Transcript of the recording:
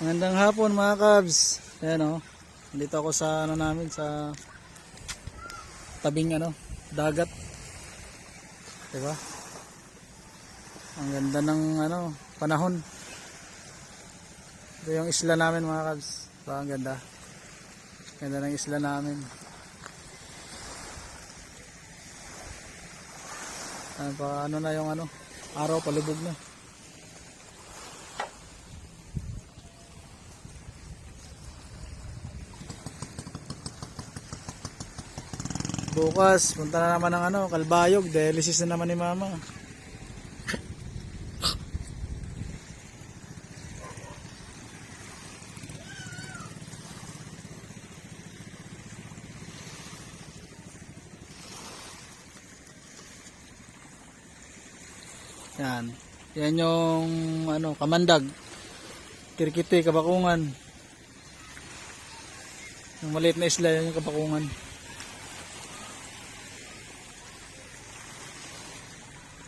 Magandang hapon mga kabs. Ayan o. Dito ako sa ano namin sa tabing ano, dagat. Diba? Ang ganda ng ano, panahon. Ito yung isla namin mga kabs. Diba? Ang ganda. Ganda ng isla namin. Ano pa, ano na yung ano, araw palubog na. Bukas, punta na naman ng ano, Kalbayog, dialysis na naman ni Mama. Yan. Yan yung ano, kamandag. Kirkiti, kabakungan. Yung maliit na isla, yan yung kabakungan.